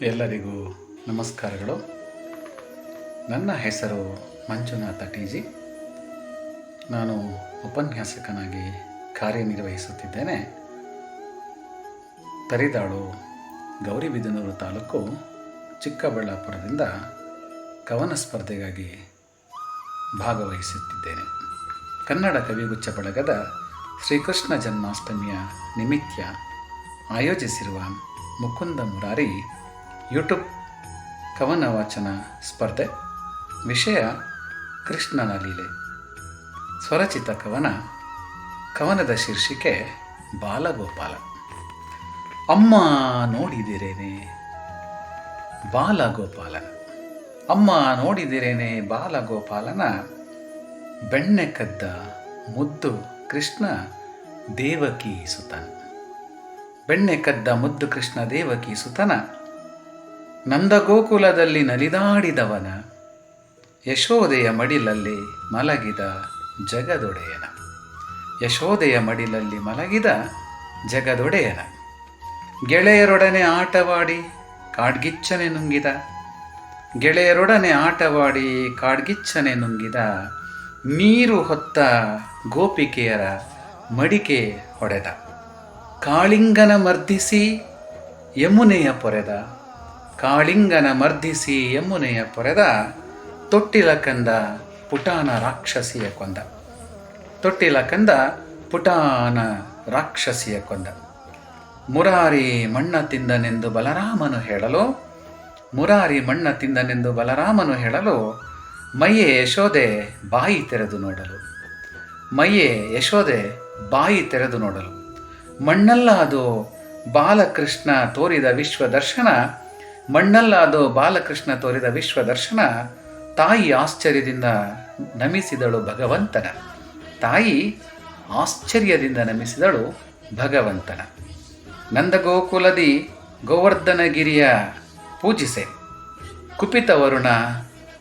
ಎಲ್ಲರಿಗೂ ನಮಸ್ಕಾರಗಳು. ನನ್ನ ಹೆಸರು ಮಂಜುನಾಥ ಟಿ ಜಿ ನಾನು ಉಪನ್ಯಾಸಕನಾಗಿ ಕಾರ್ಯನಿರ್ವಹಿಸುತ್ತಿದ್ದೇನೆ. ತರಿದಾಳು, ಗೌರಿಬಿದನೂರು ತಾಲೂಕು, ಚಿಕ್ಕಬಳ್ಳಾಪುರದಿಂದ ಕವನ ಸ್ಪರ್ಧೆಗಾಗಿ ಭಾಗವಹಿಸುತ್ತಿದ್ದೇನೆ. ಕನ್ನಡ ಕವಿಗುಚ್ಛ ಬಳಗದ ಶ್ರೀಕೃಷ್ಣ ಜನ್ಮಾಷ್ಟಮಿಯ ನಿಮಿತ್ತ ಆಯೋಜಿಸಿರುವ ಮುಕುಂದ ಮುರಾರಿ ಯೂಟ್ಯೂಬ್ ಕವನ ವಾಚನ ಸ್ಪರ್ಧೆ, ವಿಷಯ ಕೃಷ್ಣನ ಲೀಲೆ. ಸ್ವರಚಿತ ಕವನ, ಕವನದ ಶೀರ್ಷಿಕೆ ಬಾಲಗೋಪಾಲ. ಅಮ್ಮ ನೋಡಿದಿರೇನೆ ಬಾಲಗೋಪಾಲನ ಅಮ್ಮ ನೋಡಿದಿರೇನೆ ಬಾಲಗೋಪಾಲನ ಬೆಣ್ಣೆ ಕದ್ದ ಮುದ್ದು ಕೃಷ್ಣ ದೇವಕಿ ಸುತನ ಬೆಣ್ಣೆ ಕದ್ದ ಮುದ್ದು ಕೃಷ್ಣ ದೇವಕಿ ಸುತನ ನಂದಗೋಕುಲದಲ್ಲಿ ನಲಿದಾಡಿದವನ ಯಶೋದೆಯ ಮಡಿಲಲ್ಲಿ ಮಲಗಿದ ಜಗದೊಡೆಯನ. ಯಶೋದೆಯ ಮಡಿಲಲ್ಲಿ ಮಲಗಿದ ಜಗದೊಡೆಯನ. ಗೆಳೆಯರೊಡನೆ ಆಟವಾಡಿ ಕಾಡ್ಗಿಚ್ಚನೆ ನುಂಗಿದ. ಗೆಳೆಯರೊಡನೆ ಆಟವಾಡಿ ಕಾಡ್ಗಿಚ್ಚನೆ ನುಂಗಿದ. ನೀರು ಹೊತ್ತ ಗೋಪಿಕೆಯರ ಮಡಿಕೆ ಹೊಡೆದ. ಕಾಳಿಂಗನ ಮರ್ದಿಸಿ ಯಮುನೆಯ ಪೊರೆದ. ಕಾಳಿಂಗನ ಮರ್ದಿಸಿ ಯಮುನೆಯ ಪೊರೆದ ತೊಟ್ಟಿಲ ಕಂದ ಪುಟಾನ ರಾಕ್ಷಸಿಯ ಕೊಂದ. ತೊಟ್ಟಿಲ ಕಂದ ಪುಟಾನ ರಾಕ್ಷಸಿಯ ಕೊಂದ. ಮುರಾರಿ ಮಣ್ಣ ತಿಂದನೆಂದು ಬಲರಾಮನು ಹೇಳಲು, ಮುರಾರಿ ಮಣ್ಣ ತಿಂದನೆಂದು ಬಲರಾಮನು ಹೇಳಲು, ಮೈಯೆ ಯಶೋದೆ ಬಾಯಿ ತೆರೆದು ನೋಡಲು. ಮೈಯೆ ಯಶೋದೆ ಬಾಯಿ ತೆರೆದು ನೋಡಲು. ಮಣ್ಣಲ್ಲ ಅದು ಬಾಲಕೃಷ್ಣ ತೋರಿದ ವಿಶ್ವ ದರ್ಶನ ಮಣ್ಣಲ್ಲ ಅದು ಬಾಲಕೃಷ್ಣ ತೋರಿದ ವಿಶ್ವ ದರ್ಶನ ತಾಯಿ ಆಶ್ಚರ್ಯದಿಂದ ನಮಿಸಿದಳು ಭಗವಂತನ. ತಾಯಿ ಆಶ್ಚರ್ಯದಿಂದ ನಮಿಸಿದಳು ಭಗವಂತನ. ನಂದಗೋಕುಲದಿ ಗೋವರ್ಧನಗಿರಿಯ ಪೂಜಿಸೆ. ಕುಪಿತ ವರುಣ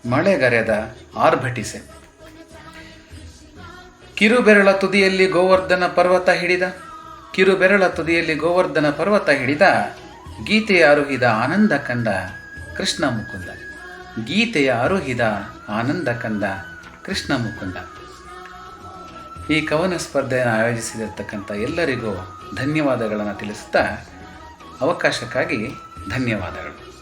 ಮಳೆಗರೆದ ಆರ್ಭಟಿಸೆ. ಕಿರುಬೆರಳ ತುದಿಯಲ್ಲಿ ಗೋವರ್ಧನ ಪರ್ವತ ಹಿಡಿದ. ಕಿರುಬೆರಳ ತುದಿಯಲ್ಲಿ ಗೋವರ್ಧನ ಪರ್ವತ ಹಿಡಿದ ಗೀತೆಯ ಅರುಹಿದ ಆನಂದ ಕಂದ ಕೃಷ್ಣ ಮುಕುಂದ. ಗೀತೆಯ ಅರುಹಿದ ಆನಂದ ಕಂದ ಕೃಷ್ಣ ಮುಕುಂದ. ಈ ಕವನ ಸ್ಪರ್ಧೆಯನ್ನು ಆಯೋಜಿಸಿರತಕ್ಕಂಥ ಎಲ್ಲರಿಗೂ ಧನ್ಯವಾದಗಳನ್ನು ತಿಳಿಸುತ್ತಾ ಅವಕಾಶಕ್ಕಾಗಿ ಧನ್ಯವಾದಗಳು.